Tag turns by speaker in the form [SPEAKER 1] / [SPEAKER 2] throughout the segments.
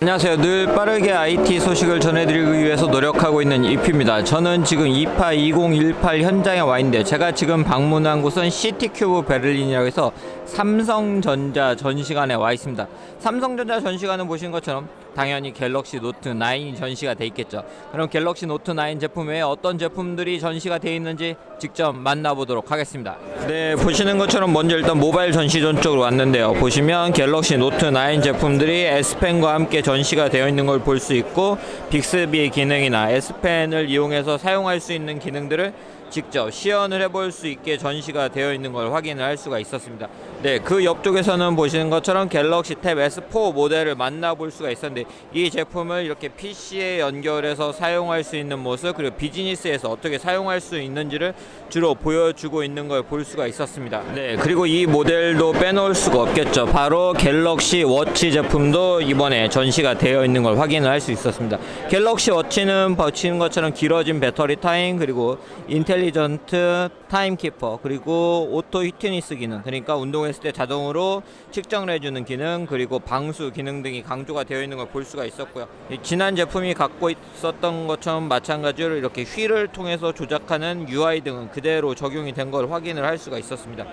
[SPEAKER 1] 안녕하세요. 늘 빠르게 IT 소식을 전해드리기 위해서 노력하고 있는 이피입니다. 저는 지금 이파 2018 현장에 와 있는데 제가 지금 방문한 곳은 시티큐브 베를린이라고 해서 삼성전자 전시관에 와 있습니다. 삼성전자 전시관은 보신 것처럼 당연히 갤럭시 노트 9이 전시가 돼 있겠죠. 그럼 갤럭시 노트 9 제품 외에 어떤 제품들이 전시가 돼 있는지 직접 만나보도록 하겠습니다. 네, 보시는 것처럼 먼저 일단 모바일 전시존 쪽으로 왔는데요. 보시면 갤럭시 노트 9 제품들이 S펜과 함께 전시가 되어 있는 걸 볼 수 있고 빅스비 기능이나 S펜을 이용해서 사용할 수 있는 기능들을 직접 시연을 해볼 수 있게 전시가 되어 있는 걸 확인을 할 수가 있었습니다. 네, 그 옆쪽에서는 보시는 것처럼 갤럭시 탭 S4 모델을 만나볼 수가 있었는데 이 제품을 이렇게 PC에 연결해서 사용할 수 있는 모습 그리고 비즈니스에서 어떻게 사용할 수 있는지를 주로 보여주고 있는 걸 볼 수가 있었습니다. 네, 그리고 이 모델도 빼놓을 수가 없겠죠. 바로 갤럭시 워치 제품도 이번에 전시가 되어 있는 걸 확인을 할 수 있었습니다. 갤럭시 워치는 버치는 것처럼 길어진 배터리 타임 그리고 인텔리 전트 타임키퍼 그리고 오토 히트니스 기능 그러니까 운동했을 때 자동으로 측정을 해주는 기능 그리고 방수 기능 등이 강조가 되어 있는 걸 볼 수가 있었고요. 이 지난 제품이 갖고 있었던 것처럼 마찬가지로 이렇게 휠을 통해서 조작하는 UI 등은 그대로 적용이 된 걸 확인을 할 수가 있었습니다.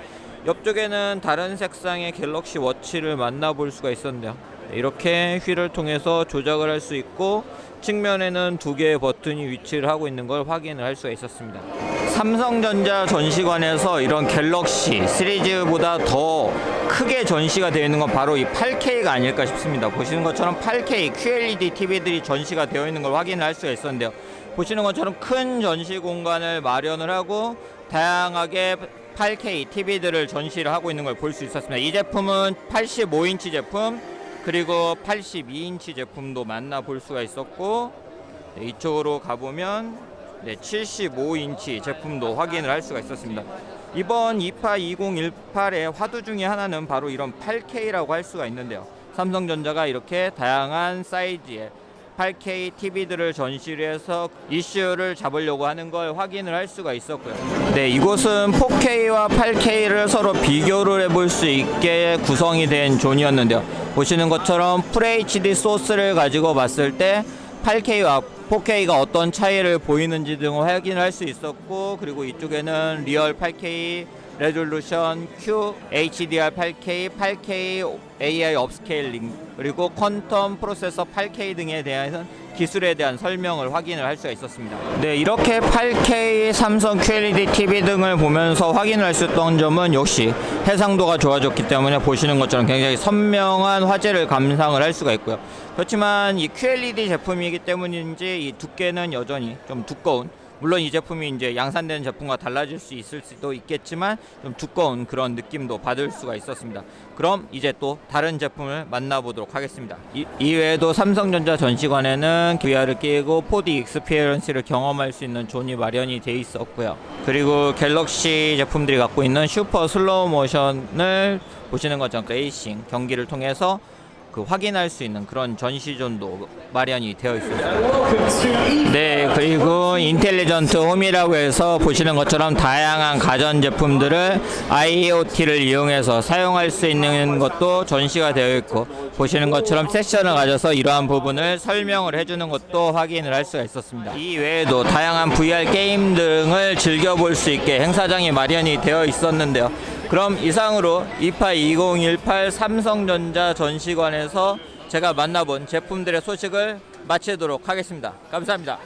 [SPEAKER 1] 옆쪽에는 다른 색상의 갤럭시 워치를 만나볼 수가 있었는데요. 네, 이렇게 휠을 통해서 조작을 할 수 있고 측면에는 두 개의 버튼이 위치를 하고 있는 걸 확인을 할 수가 있었습니다. 삼성전자 전시관에서 이런 갤럭시 시리즈보다 더 크게 전시가 되어 있는 건 바로 이 8K가 아닐까 싶습니다. 보시는 것처럼 8K QLED TV들이 전시가 되어 있는 걸 확인을 할 수가 있었는데요. 보시는 것처럼 큰 전시 공간을 마련을 하고 다양하게 8K TV들을 전시를 하고 있는 걸 볼 수 있었습니다. 이 제품은 85인치 제품 그리고 82인치 제품도 만나볼 수가 있었고 네, 이쪽으로 가보면 네, 75인치 제품도 확인을 할 수가 있었습니다. 이번 이파 2018의 화두 중에 하나는 바로 이런 8K라고 할 수가 있는데요. 삼성전자가 이렇게 다양한 사이즈의 8K TV들을 전시를 해서 이슈를 잡으려고 하는 걸 확인을 할 수가 있었고요. 네, 이곳은 4K와 8K를 서로 비교를 해볼 수 있게 구성이 된 존이었는데요. 보시는 것처럼 FHD 소스를 가지고 봤을 때 8K와 4K가 어떤 차이를 보이는지 등을 확인을 할수 있었고 그리고 이쪽에는 리얼 8K 레졸루션 Q HDR 8K, 8K AI 업스케일링 그리고 퀀텀 프로세서 8K 등에 대한 기술에 대한 설명을 확인을 할 수가 있었습니다. 네, 이렇게 8K 삼성 QLED TV 등을 보면서 확인을 할수 있던 점은 역시 해상도가 좋아졌기 때문에 보시는 것처럼 굉장히 선명한 화질을 감상을 할 수가 있고요. 그렇지만 이 QLED 제품이기 때문인지 이 두께는 여전히 좀 두꺼운 물론 이 제품이 이제 양산되는 제품과 달라질 수 있을 수도 있겠지만 좀 두꺼운 그런 느낌도 받을 수가 있었습니다. 그럼 이제 또 다른 제품을 만나보도록 하겠습니다. 이, 이외에도 삼성전자 전시관에는 VR을 끼고 4D 익스피리언스를 경험할 수 있는 존이 마련이 돼 있었고요. 그리고 갤럭시 제품들이 갖고 있는 슈퍼 슬로우 모션을 보시는 것처럼 레이싱 경기를 통해서 그 확인할 수 있는 그런 전시존도 마련이 되어 있습니다. 네, 그리고 인텔리전트 홈이라고 해서 보시는 것처럼 다양한 가전 제품들을 IoT를 이용해서 사용할 수 있는 것도 전시가 되어 있고 보시는 것처럼 세션을 가져서 이러한 부분을 설명을 해주는 것도 확인을 할 수가 있었습니다. 이 외에도 다양한 VR 게임 등을 즐겨볼 수 있게 행사장이 마련이 되어 있었는데요. 그럼 이상으로 이파 2018 삼성전자 전시관에서 제가 만나본 제품들의 소식을 마치도록 하겠습니다. 감사합니다.